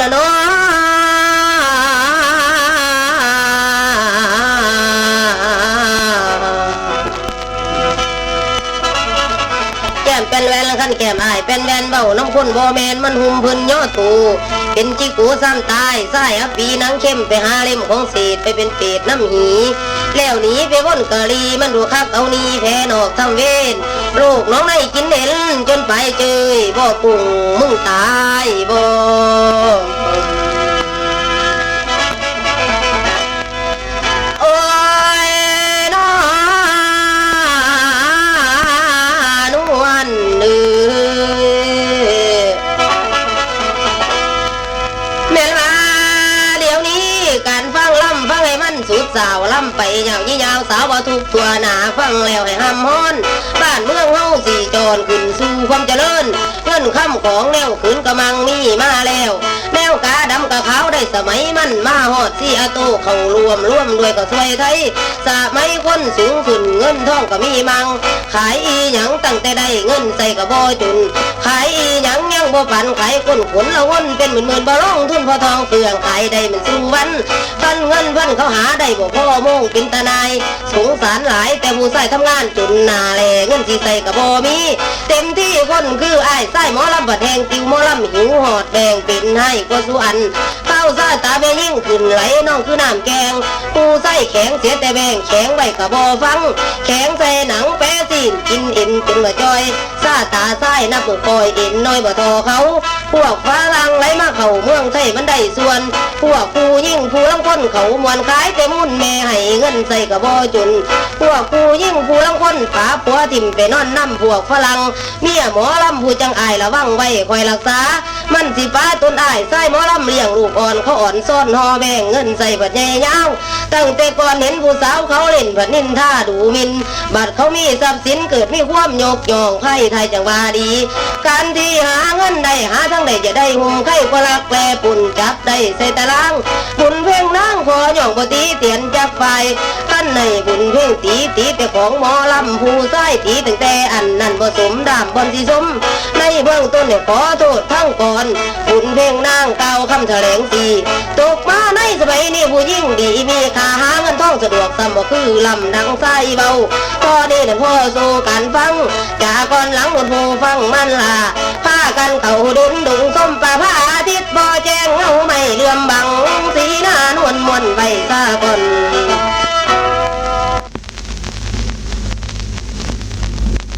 ละนแก้เป็นแวนขั้นแก้มอาย เป็นแวนเบาน้ำข้นบแมนมันหุ่มพื้นย่อตูเป็นจิกูซ้ำตายสายอปีนังเข้มไปหาเล่มของเศษไปเป็นเปรน้ำหี แล้วหนีไปว่นกะลีมันดูคักเอานีแพนอกทำเวน โรคน้องในกินเด่นจนไปเจยบ่ปุ่งมึงตายบ่โอ้ยน้านวลเอ้ยแม่นว่าเดี๋ยวนี้การฟังล่ำฟังให้มันสุดสาวล่ำไปยางยี่ยาวสาวบ่ทุกตัวหนาฟังแล้วให้ห้ำฮ้อน อนขึ้นสู่ความเจริญเงินคำของแนวขืนกำมังมีมาแล้ว แนวกาดำกะขาวได้สมัยมันมาฮอดที่อาโตเขารวมร่วมด้วยกับสวยไทยสมัยคนสูงขึ้นเงินทองก็มีมัง ขายอีหยังตั้งแต่ได้เงินใส่กระบอจุน ขายอีหยังยังบ่ปันไขายคนขนละวนเป็นหมื่นหมื่นบ่ลงทุนพอทองเปลืองขายได้มันสู้วันพันเงินพันเขาหาได้บ่พ่อโมงเป็นตาหนายสงสารหลายแต่ผู้ใส่ทำงานจุนนาแลเงินสิใส่กระบอมี เต็มที่คนคือไอ้ใส่หมอลำบัดแหงติวหมอลำหิวหอดแบ่งเป็นให้กว่าสุอันเข้าซาตาแม่ยิ่งขึ้นไหลน้องคือน้ำแกงผู้ใส่แข็งเสียแต่แบงแข็งไว้กระบอฟัง แข็งใส่หนังแป ตีนกินเอ็นจนมาจอยซาตาซ้ายนับบ่คอยเอ็นน้อยบ่ทอเขา พวกฝรั่งไหลมาเข้าเมืองไทยมันได้ส่วน พวกผู้ยิ่งผู้ลังคนเขามวนขายแต่มุ่นแม่ให้เงินใส่กระบอจุน พวกผู้ยิ่งผู้ลังคนฝาผัวทิ่มไปนอนน้ำพวกฝรั่งเมียหมอลำผู้จังอายระวังไว้คอยรักษา มันสิฟ้าต้นอายใส่หมอลำเลี้ยงลูกอ่อนเขาอ่อนซ่อนหอแบ่งเงินใส่บัดใหญ่ยาวตั้งแต่ก่อนเห็นผู้สาวเขาเล่นบัดนินท่าดูมิน บัดเขามีทรัพย์สินเกิดมีความโยกยองใครไทยจังว่าดี การที่หาเงินได้หาทั้งใดจะได้หุ่มไข่ก็รักแปรปุ่นจับได้ใส่ตารางบุญเพ่งนางขอหย่องปตีเตียนจากไฟขั้นในบุญเพ่งตีตีแต่ของหมอลำผู้ใต้ตีตั้งแต่อันนั้นผสมดามบนสีสมในเบื้องต้นเนี่ยขอโทษทั้งก่อนบุญเพ่งนางเก่าคำแถลงสีตกมาในสมัยนี้ผู้ยิ่งดีมีคาหาเงินทองสะดวกสำบ่คือลำดังไส้เบาพอได้แต่พ่อสู่การฟังจากก่อนหลังบนผู้ฟังมันล่ะพากันเข่าดุน